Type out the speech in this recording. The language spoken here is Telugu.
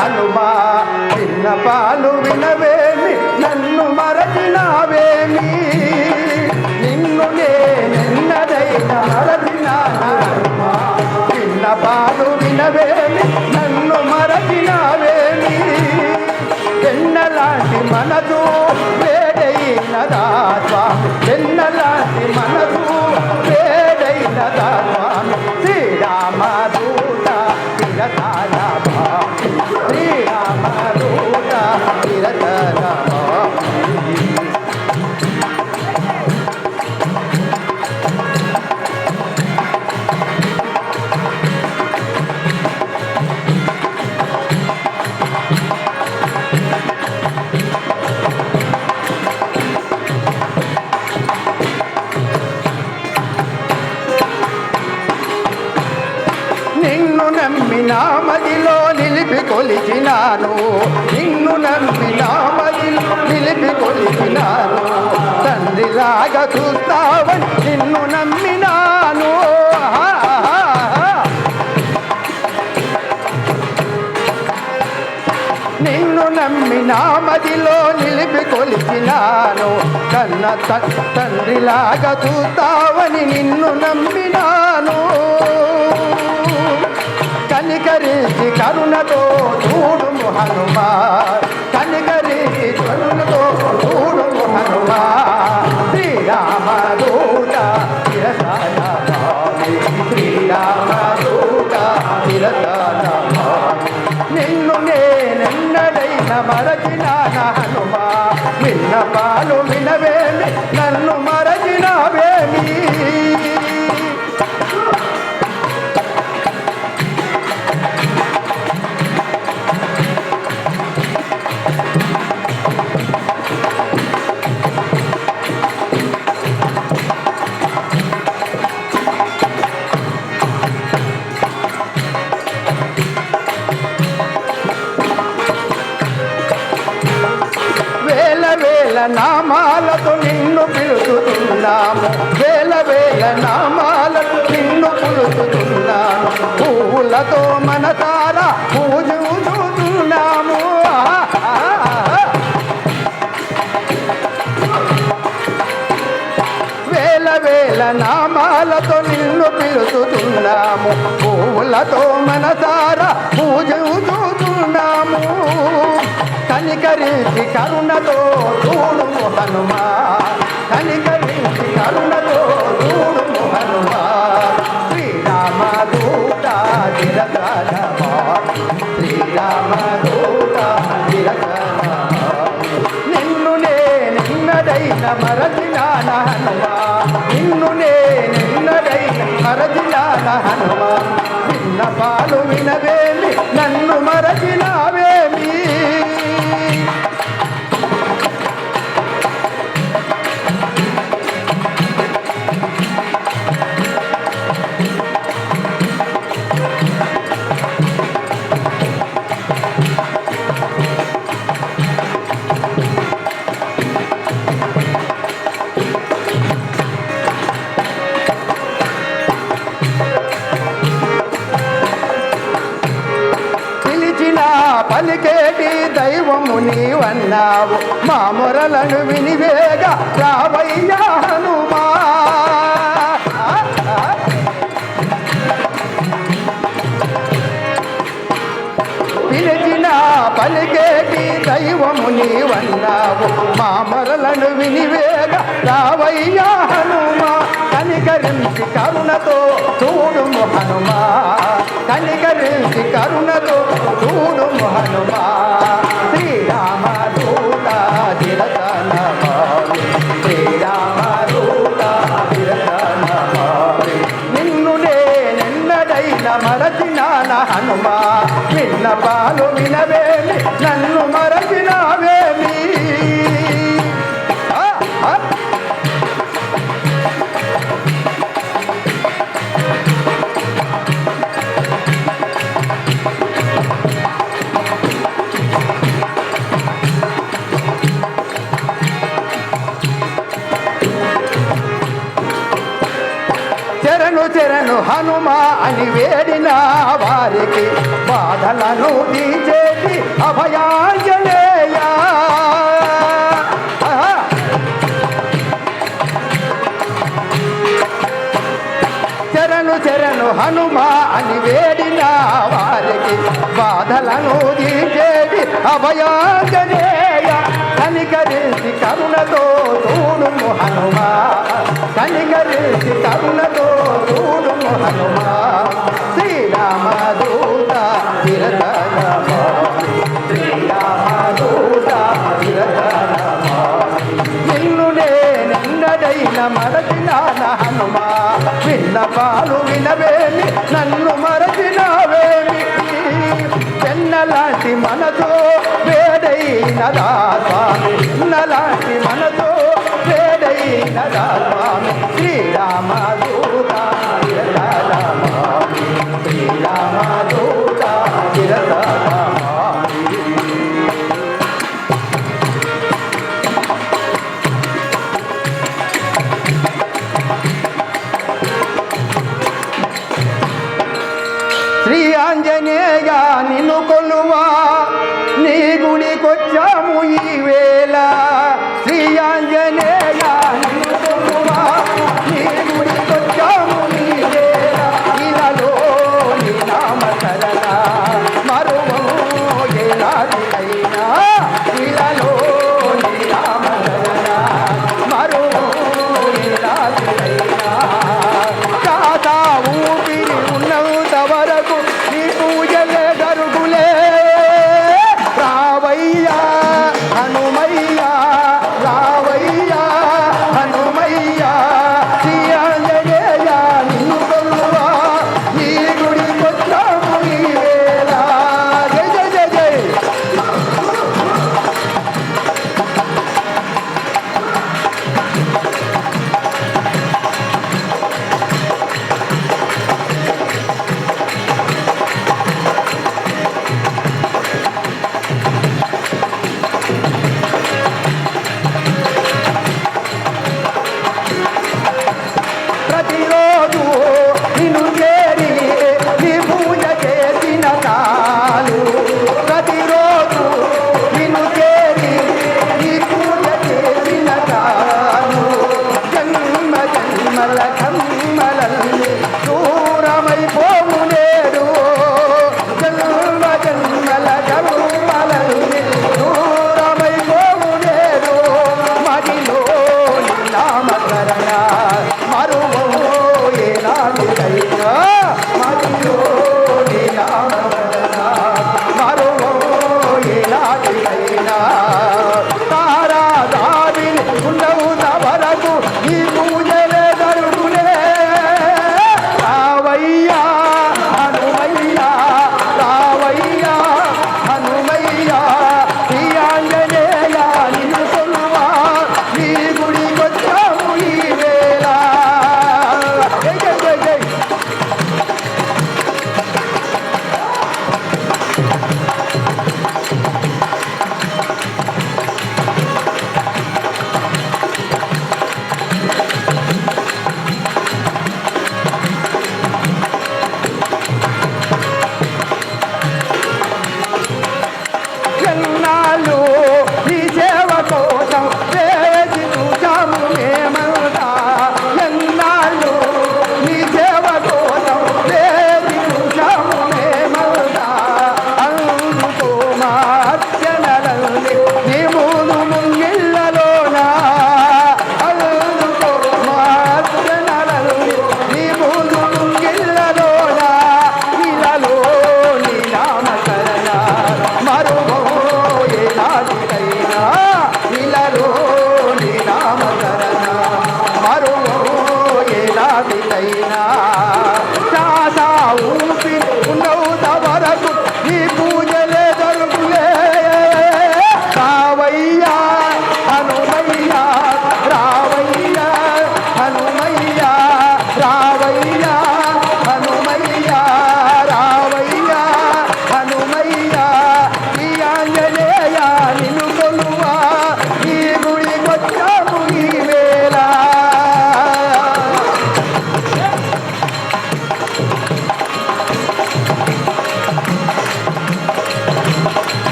హనుమా చిన్న పాలు వినవే. నా మదిలో నిలిపి కొలిచినాను. నిన్ను నమ్మి నా మదిలో నిలిపి కొలిచినాను. తండ్రిలాగా చూస్తావని నిన్ను నమ్మినాను. నిన్ను నమ్మి నా మదిలో నిలిపి కొలిచినాను. కన్న తండ్రిలాగా చూస్తావని నిన్ను నమ్మినాను. కనికరించి కరుణతో చూడు హనుమా కనికరించి కరుణతో చూడు హనుమా శ్రీరామ దూత తిరసాల శ్రీరామ దూత తిరసాల నిన్ను నేనెన్నడైన మరచినాన హనుమా నిన్న పాలు నామాలతో నిన్ను పిలుచుతున్నాము. వేల వేల నామాలకు నిన్ను పిలుచుతున్నాము. పువ్వులతో మన తార పూజుతున్నాము వేల వేల నామాలతో నిన్ను పిలుచుతున్నాము. పువ్వులతో మన తార పూజుతున్నాము కనికరించి కరుణతో చూడు హనుమా. కనికరించి కరుణతో చూడు హనుమా. శ్రీరామ దూత దిరతన శ్రీరామ దూత దిరతన నిన్ను నేనెన్నడైన మరచినాన హనుమా. నిన్ను నే నిన్నదైన మరచినాన హనుమా. నిన్న పాలు వినవేమి నన్ను మరచినావేమి పలికేటి దైవము నీవన్నావు. మా మొరలను వినివేగా రావయ్యా హనుమా. పలికేటి దైవము నీవన్నావు. మా మొరలను వినివేగ రావయ్యా హనుమా. కనికరించి కరుణతో చూడుము హనుమా. కనికరించి కరుణతో చూడుము హనుమా. శ్రీరామ దూత శ్రీరామ నిన్న మరచినాన హనుమా? నిన్న పాలు వినవేమి నన్ను మరచినావేమి? హనుమా అని వేడిన వారికి బాధలను తీసేటి అభయాంజలే శరణు హనుమా అని వేడిన వారికి బాధలను తీసేది అభయాంజనేయ. కనికరించి కరుణతో చూడు హనుమా కనికరించి కరుణతో చూడు హనుమా శ్రీరామదో విన్నపాలు వినవేమి నన్ను మరచినవేమి? చెన్నలాంటి మనతో వేడై స్వామి నలాంటి మనతో వేడై స్వామి శ్రీరామ దూత